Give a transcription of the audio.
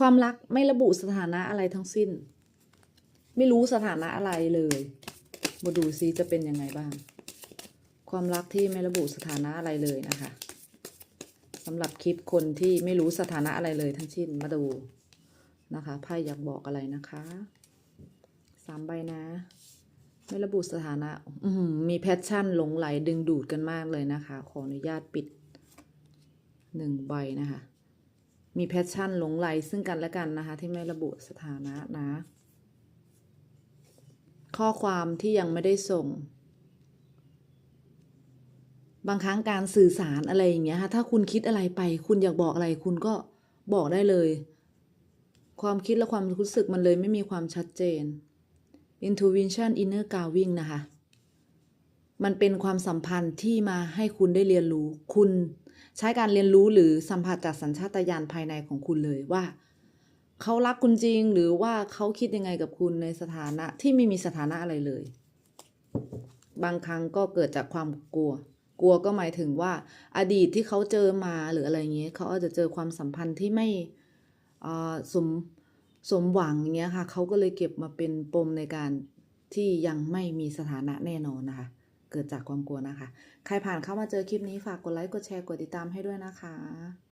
ความรักไม่ระบุสถานะอะไรทั้งสิ้น ไม่รู้สถานะอะไรเลยมาดูซิจะเป็นยังไงบ้าง ความรักที่ไม่ระบุสถานะอะไรเลยนะคะสำหรับคลิปคนที่ไม่รู้สถานะอะไรเลยทั้งสิ้นมาดูนะคะไพ่อยากบอกอะไรนะคะสามใบนะ ไม่ระบุสถานะมีแพชชั่นหลงไหลดึงดูดกันมากเลยนะคะ ขออนุญาตปิดหนึ่งใบนะคะ มีแพชชั่นหลงไหลซึ่งกันและกันนะคะ ที่ไม่ระบุสถานะนะ ข้อความที่ยังไม่ได้ส่ง บางครั้งการสื่อสารอะไรอย่างเงี้ยค่ะถ้าคุณคิดอะไรไป คุณอยากบอกอะไร คุณก็บอกได้เลย ความคิดและความรู้สึกมันเลยไม่มีความชัดเจน intuition inner guiding นะคะ มันเป็นความสัมพันธ์ที่มาให้คุณได้เรียนรู้ คุณ ใช้การเรียนรู้หรือสัมผัสจากสัญชาตญาณภายในของคุณเลยว่าเขารักคุณจริงหรือว่าเขาคิดยังไงกับคุณในสถานะที่ไม่มีสถานะอะไรเลย บางครั้งก็เกิดจากความกลัว กลัวก็หมายถึงว่า อดีตที่เขาเจอมาหรืออะไรเงี้ยเขาอาจจะเจอความสัมพันธ์ที่ไม่สมสมหวังเงี้ยค่ะเขาก็เลยเก็บมาเป็นปมในการที่ยังไม่มีสถานะแน่นอนนะคะ เกิดจากความกลัวนะคะ ใครผ่านเข้ามาเจอคลิปนี้ฝากกดไลค์ กดแชร์ กดติดตามให้ด้วยนะคะ